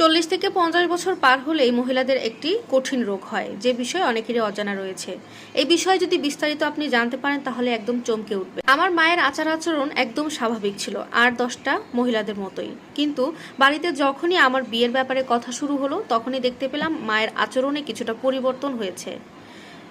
চল্লিশ থেকে পঞ্চাশ বছর পার হলে এই মহিলাদের একটি কঠিন রোগ হয়, যে বিষয়ে অনেকেরই অজানা রয়েছে। এই বিষয়ে যদি বিস্তারিত আপনি জানতে পারেন, তাহলে একদম চমকে উঠবে। আমার মায়ের আচার আচরণ একদম স্বাভাবিক ছিল, আর দশটা মহিলাদের মতোই। কিন্তু বাড়িতে যখনই আমার বিয়ের ব্যাপারে কথা শুরু হলো, তখনই দেখতে পেলাম মায়ের আচরণে কিছুটা পরিবর্তন হয়েছে।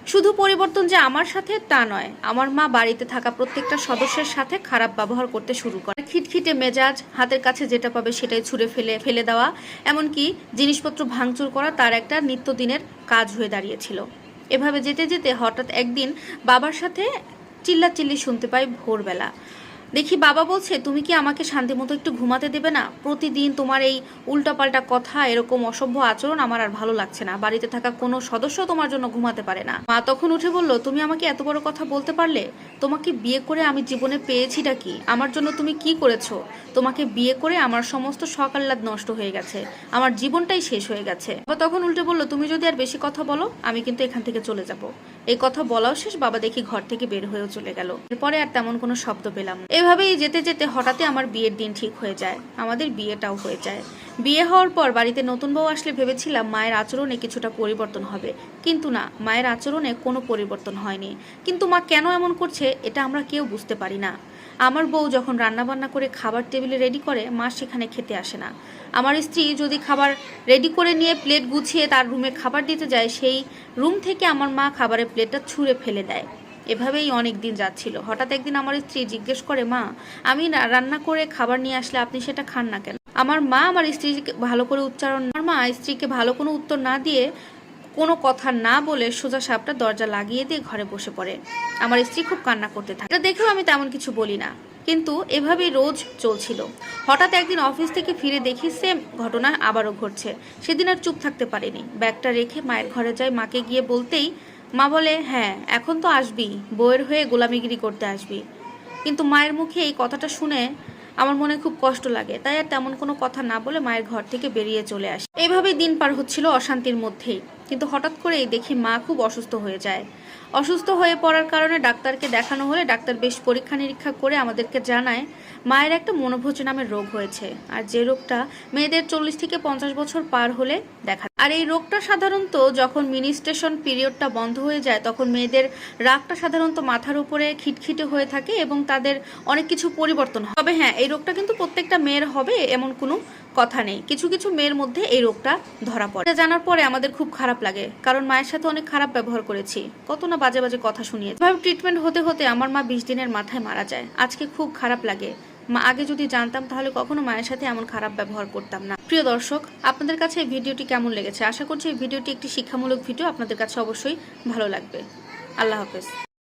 শুধু পরিবর্তন যে আমার সাথে, তা নয়। আমার মা বাড়িতে থাকা প্রত্যেকটা সদস্যের সাথে খারাপ ব্যবহার করতে শুরু করে। খিটখিটে মেজাজ, হাতের কাছে যেটা পাবে সেটাই ছুঁড়ে ফেলে ফেলে দেওয়া, এমনকি জিনিসপত্র ভাঙচুর করা তার একটা নিত্যদিনের কাজ হয়ে দাঁড়িয়েছিল। এভাবে যেতে যেতে হঠাৎ একদিন বাবার সাথে চিল্লাচিল্লি শুনতে পাই ভোরবেলা। দেখি বাবা বলছে, তুমি কি আমাকে শান্তি মতো একটু ঘুমাতে দেবে না? প্রতিদিন তোমার এই উল্টাপাল্টা কথা, এরকম অসভ্য আচরণ আমার আর ভালো লাগছে না। বাড়িতে থাকা কোনো সদস্য তোমার জন্য ঘুমাতে পারে না। মা তখন উঠে বলল, তুমি আমাকে এত বড় কথা বলতে পারলে? তোমাকে বিয়ে করে আমি জীবনে পেয়েছিটা কি? আমার জন্য তুমি কি করেছ? তোমাকে বিয়ে করে আমার সমস্ত সকাল্লাদ নষ্ট হয়ে গেছে। আমার জীবনটাই শেষ হয়ে গেছে। বাবা তখন উল্টে বলল, তুমি যদি আর বেশি কথা বলো, আমি কিন্তু এখান থেকে চলে যাব। এই কথা বলাও শেষ, বাবা দেখি ঘর থেকে বের হয়েও চলে গেল। এরপরে আর তেমন কোনো শব্দ পেলাম। এভাবেই যেতে যেতে হঠাৎই আমার বিয়ের দিন ঠিক হয়ে যায়। আমাদের বিয়েটাও হয়ে যায়। বিয়ে হওয়ার পর বাড়িতে নতুন বউ আসলে ভেবেছিলাম মায়ের আচরণে কিছুটা পরিবর্তন হবে। কিন্তু না, মায়ের আচরণে কোনো পরিবর্তন হয়নি। কিন্তু মা কেন এমন করছে, এটা আমরা কেউ বুঝতে পারি না। আমার বউ যখন রান্নাবান্না করে খাবার টেবিলে রেডি করে, মা সেখানে খেতে আসে না। আমার স্ত্রী যদি খাবার রেডি করে নিয়ে প্লেট গুছিয়ে তার রুমে খাবার দিতে যায়, সেই রুম থেকে আমার মা খাবারের প্লেটটা ছুঁড়ে ফেলে দেয়। এভাবেই অনেক দিন যাচ্ছিল। হঠাৎ একদিন আমার স্ত্রী জিজ্ঞেস করে, মা, আমি রান্না করে খাবার নিয়ে আসলে আপনি সেটা খান না কেন? আমার মা আমার স্ত্রীকে ভালো করে উচ্চারণ আমার মা স্ত্রীকে ভালো কোনো উত্তর না দিয়ে কোনো কথা না বলে সোজা সাপটা দরজা লাগিয়ে দিয়ে ঘরে বসে পড়ে। আমার স্ত্রী খুব কান্না করতে থাকে। এটা দেখেও আমি তেমন কিছু বলি না। কিন্তু এভাবেই রোজ চলছিল। হঠাৎ একদিন অফিস থেকে ফিরে দেখি সেম ঘটনা আবারও ঘটছে। সেদিন আর চুপ থাকতে পারিনি। ব্যাগটা রেখে মায়ের ঘরে যাই। মাকে গিয়ে বলতেই মা বলে হ্যাঁ এখন তো আসবি, বউয়ের হয়ে গোলামিগিরি করতে আসবি। কিন্তু মায়ের মুখে এই কথাটা শুনে আমার মনে খুব কষ্ট লাগে। তাই আর তেমন কোনো কথা না বলে মায়ের ঘর থেকে বেরিয়ে চলে আসে। এইভাবেই দিন পার হচ্ছিল অশান্তির মধ্যেই। কিন্তু হঠাৎ করেই দেখি মা খুব অসুস্থ হয়ে যায়। অসুস্থ হয়ে পড়ার কারণে ডাক্তারকে দেখানো হলে ডাক্তার বেশ পরীক্ষা নিরীক্ষা করে আমাদেরকে জানায়, মায়ের একটা মনোভোজ নামের রোগ হয়েছে। আর যে রোগটা মেয়েদের চল্লিশ থেকে পঞ্চাশ বছর পার হলে দেখা আর এই রোগটা সাধারণত যখন মিনিস্ট্রেশন পিরিয়ডটা বন্ধ হয়ে যায়, তখন মেয়েদের রাগটা সাধারণত মাথার উপরে খিটখিটে হয়ে থাকে এবং তাদের অনেক কিছু পরিবর্তন তবে হ্যাঁ এই রোগটা কিন্তু প্রত্যেকটা মেয়ের হবে এমন কোনো কথা নেই। কিছু কিছু মেয়ের মধ্যে এই রোগটা ধরা পড়ে। জানার পরে আমাদের খুব খারাপ লাগে, কারণ মায়ের সাথে অনেক খারাপ ব্যবহার করেছি। কত না বাজে বাজে কথা এভাবে ট্রিটমেন্ট হতে হতে আমার মা বিশ দিনের মাথায় মারা যায়। আজকে খুব খারাপ লাগে। মা, আগে যদি জানতাম তাহলে কখনো মায়ের সাথে এমন খারাপ ব্যবহার করতাম না। প্রিয় দর্শক, আপনাদের কাছে এই ভিডিওটি কেমন লেগেছে? আশা করছি এই ভিডিওটি একটি শিক্ষামূলক ভিডিও আপনাদের কাছে অবশ্যই ভালো লাগবে। আল্লাহ হাফেজ।